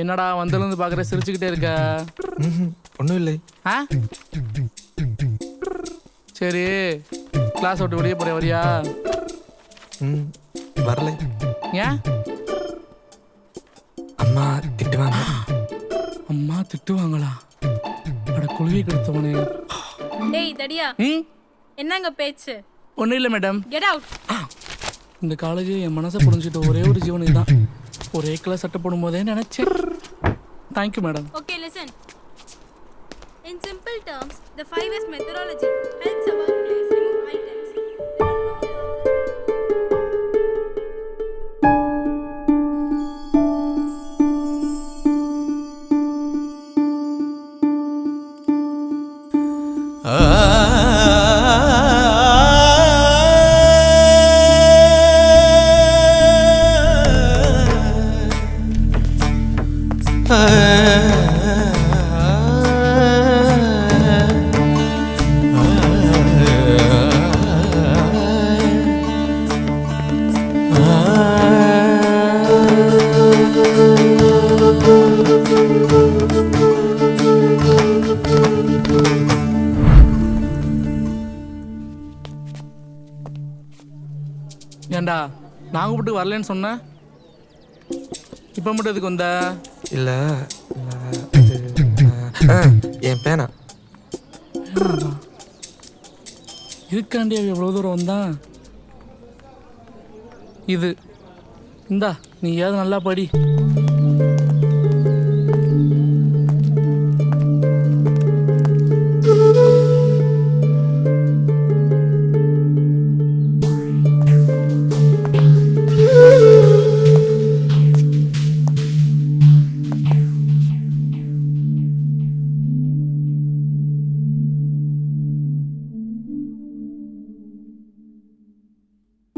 என்னடா வந்ததுலேருந்து பார்க்குற சிரிச்சுக்கிட்டே இருக்க? ஒன்றும் இல்லை ஆ? சரி. கிளாஸ் விட்டு வெளியே போகிற வரியா? ம் வரலை. ஏன்? அம்மா திட்டுவாங்க. அம்மா திட்டுவாங்களா? அட குழுவி கெடுத்தவனே. டேய் தடியா. ம்? என்னங்க பேச்சு? ஒன்றும் இல்லை மேடம் கெட் அவுட் இந்த காலேஜ் என் மனசை புரிஞ்சுட்டு ஒரே ஒரு ஜீவனுக்கு தான் ஒரே கலர் சட்டை போடும்போதே நினச்சேன். Thank you, madam. Okay, listen. In simple terms, the 5S methodology helps ஏண்டா நான் கூப்பிட்டு வரலன்னு சொன்னேன் இப்போ மட்டும் எதுக்கு வந்தேன் இல்லை என் பேனா. இதுக்காண்டி எவ்வளோ தூரம் வந்தான்? இது இந்தா நீ ஏதாவது நல்லா படி.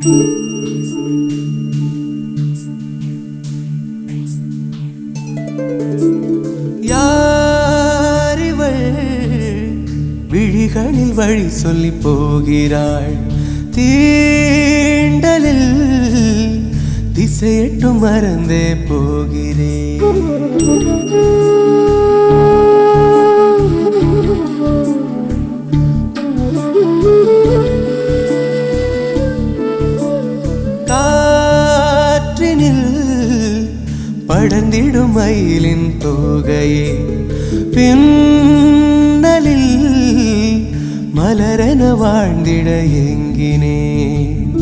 யாரிவள் விழிகளில் வழி சொல்லி போகிறாள். தீண்டலில் திசையட்டும் மறந்தே போகிறேன். வாழ்ந்திட எங்கினேன்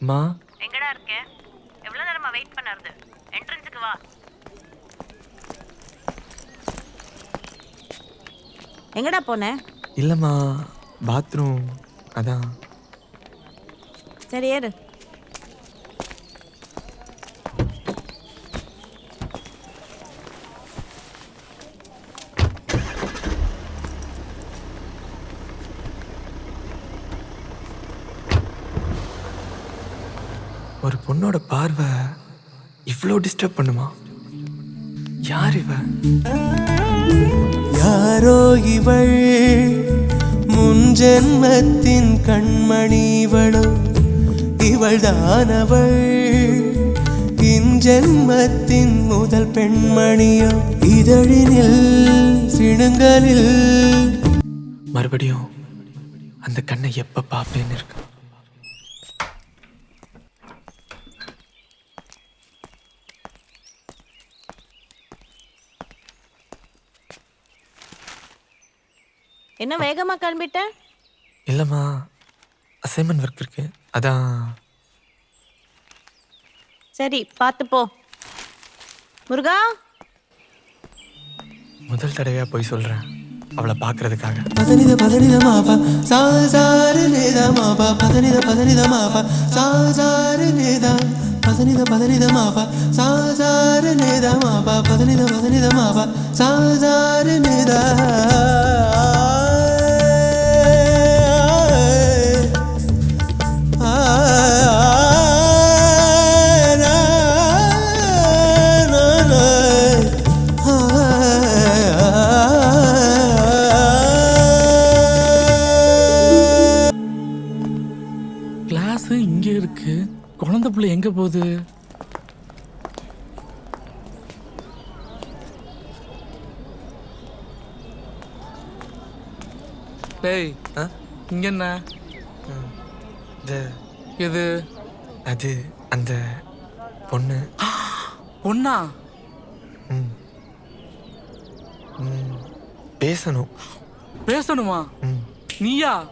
மா? எங்கடா இருக்க? எவ்வளவு நேரமா வெயிட் பண்ணறது என்ட்ரன்ஸுக்கு வா. எங்கடா போன? இல்லைம்மா பாத்ரூம் அதான். சரி ஏறு ஒரு பொண்ணோட பார்வை இவ்வளோ டிஸ்டர்ப் பண்ணுமா? யார் இவ? யாரோ இவள்? முன் ஜென்மத்தின் கண்மணி இவளோ? இவள்தானவள்? இன்ஜென்மத்தின் முதல் பெண்மணியோ? இதழினில் சிணுங்கலில் மறுபடியும் அந்த கண்ணை எப்போ பார்ப்பேன்னு இருக்கு. என்ன வேகமா கிளம்பிட்ட? இல்லைம்மா அசைன்மெண்ட் ஒர்க் இருக்கு. அதான். சரி பார்த்து போ. முருகா? முதல் தடவையாக போய் சொல்கிறேன் அவளை பார்க்கறதுக்காக. பதனித பதனித மாபா சாசாரு நேதா மாபா. பதனித பதனித மாபா சாசாரு நேதா. பதனித பதனித மாபா சாசாரு நேதா மாபா. பதனித பதனித மாபா சாசாரு நேதா. டேய் இங்க என்ன? இது எது அது அந்த பொண்ணு. ம். பேசணும். பேசணுமா? நீயா?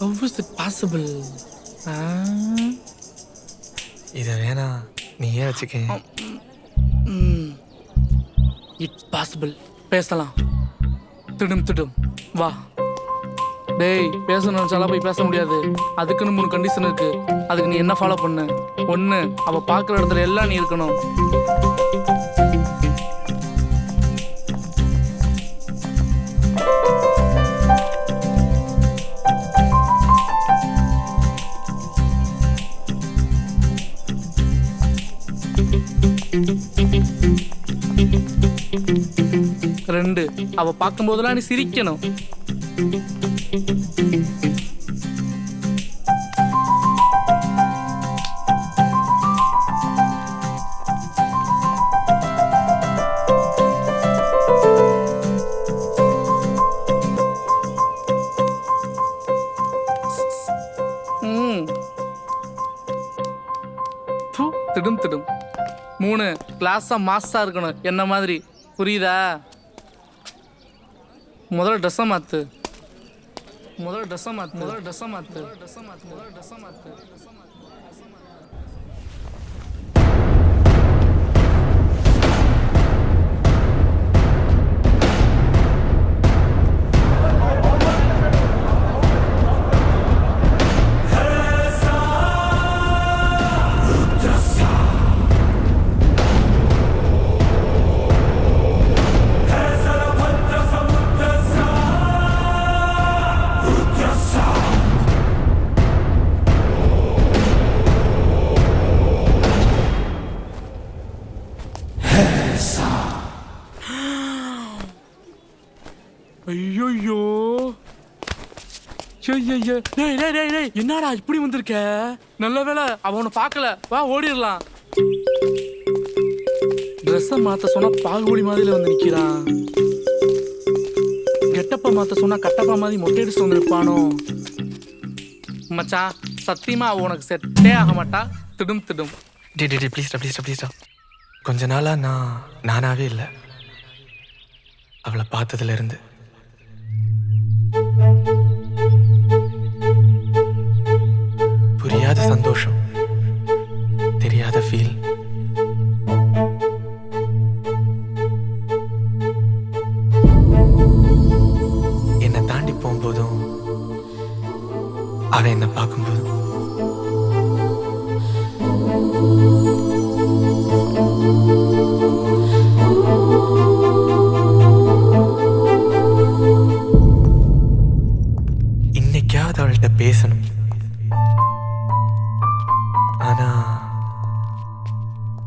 Is it possible? ஆ? இதை வேணா நீயே வச்சுக்க இட்ஸ் பாசிபிள் பேசலாம். திடும் திடும். வா. டேய் பேசணும்னு நினச்சாலாம் போய் பேச முடியாது. அதுக்குன்னு மூணு கண்டிஷன் இருக்கு. அதுக்கு நீ என்ன ஃபாலோ பண்ணு? ஒன்று அவள் பார்க்குற இடத்துல எல்லாம் நீ இருக்கணும். அவ பார்க்கும்போதெல்லாம் நீ சிரிக்கணும். திடும் திடும். மூணு கிளாஸா மாஸ்டா இருக்கணும். என்ன மாதிரி? புரியுதா? முதல்ல ட்ரெஸ்ஸை மாத்து. முதல்ல ட்ரெஸ்ஸை மாத்து. முதல்ல ட்ரெஸ்ஸை மாத்து. ட்ரெஸ்ஸை மாத்து. முதல்ல ட்ரெஸ்ஸை மாத்து. ஐயோ ஐயோ டேய் டேய் டேய் டேய். என்னடா இப்படி வந்திருக்க? நல்ல வேளை அவனை பார்க்கல. வா ஓடிடலாம். ட்ரெஸ்ஸை மாத்த சொன்னா பாகுபலி மாதிரி வந்து நிக்கிறான். கெட்டப்ப மாத்த சொன்னா கட்டப்பா மாதிரி மொட்டை அடிச்சுட்டு வந்திருப்பானோ மச்சான் சத்தியமா அவ உனக்கு செட்டே ஆக மாட்டா திடும் திடும். டே டே டே ப்ளீஸ்டா ப்ளீஸ்டா ப்ளீஸ்டா கொஞ்ச நாளா நான் நானாவே இல்லை. அவளை பார்த்ததுல புரியாத சந்தோஷம் தெரியாத ஃபீல் என்னை தாண்டி போகும்போதும் அவன் என்னை பார்க்கும்போது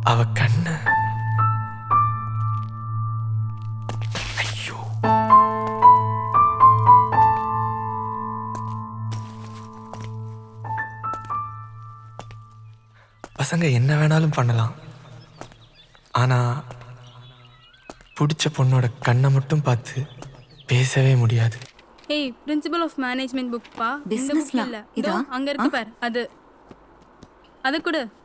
அவ கண்ணு. ஐயோ. பசங்க என்ன வேணாலும் பண்ணலாம். ஆனா பிடிச்ச பொண்ணோட கண்ணை மட்டும் பார்த்து பேசவே முடியாது. ஏய் பிரின்சிபல் ஆஃப் மேனேஜ்மெண்ட் புக் பா? இந்த book Business-ல? இல்ல. இதா? அங்க இருக்கு பார். அது. அது கொடு.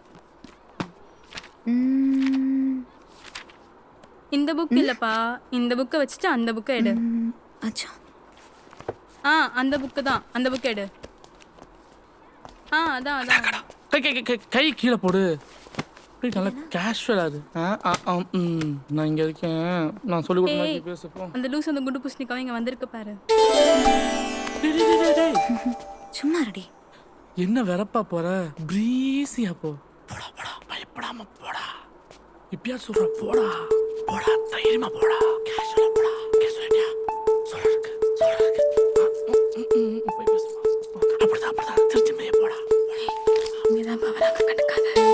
இந்த புக் இல்லப்பா. இந்த புக்கை வச்சுட்டு அந்த புக்கை எடு. அச்சா. ஆ அந்த புக்கு தான். அந்த புக் எடு. ஆ அதான் அதான் கை கீழே போடு. அப்படியே நல்லா கேஷுவல் அது நான் இங்கே இருக்கேன். நான் சொல்லி கொடுத்த மாதிரி ஏய். பேசுப்போம் அந்த லூஸ் அந்த குண்டு பூசணிக்காவும் இங்க வந்திருக்கு பாரு. சும்மா ரெடி என்ன வெறப்பா போற? பிரீசியா போ. போடா பயப்படாம போடா. இப்பயா சொல்ற போடா. போடா தைரியமா போடா. கேஷுவலா போடா. கேஷுவலா சொல்றக்கு சொல்றக்கு அப்படிதான் அப்படிதான். திருச்சி மேய போடா. நீதான் பவராக கண்டுக்காத.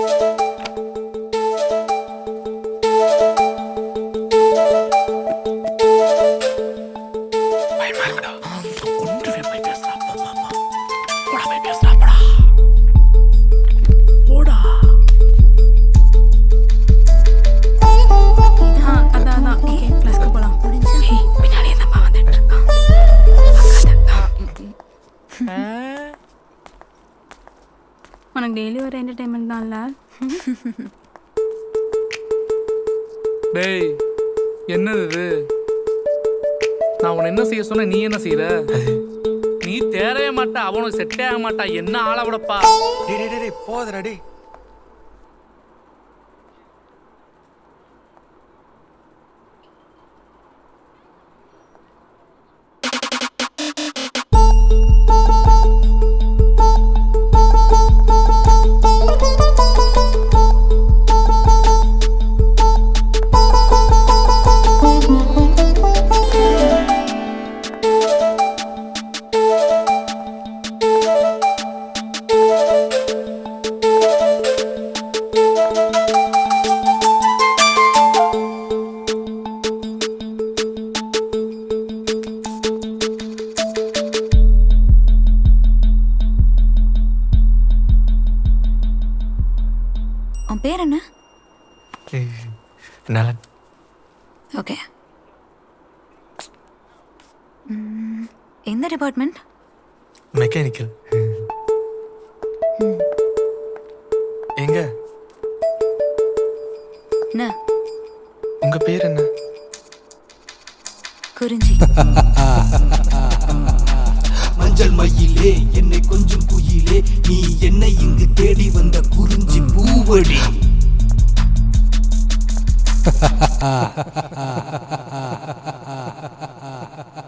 தான்ல டேய் என்னது இது? நான் உன்னை என்ன செய்ய சொன்ன நீ என்ன செய்யற நீ தேரவே மாட்டா அவனுக்கு செட்டே ஆக மாட்டா என்ன ஆள விடப்பா? டேய் டேய், டேய் டேய் போதடா டேய். பேர் என்ன? நலன். ஓகே. எந்த டிபார்ட்மெண்ட்? மெக்கானிக்கல். எங்க? என்ன? உங்க பேர் என்ன? குறிஞ்சி. ஊஞ்சல் மயிலே என்னை கொஞ்சம் குயிலே நீ என்னை இங்கு தேடி வந்த குறிஞ்சி பூவடி. ha ha ha ha ha ha ha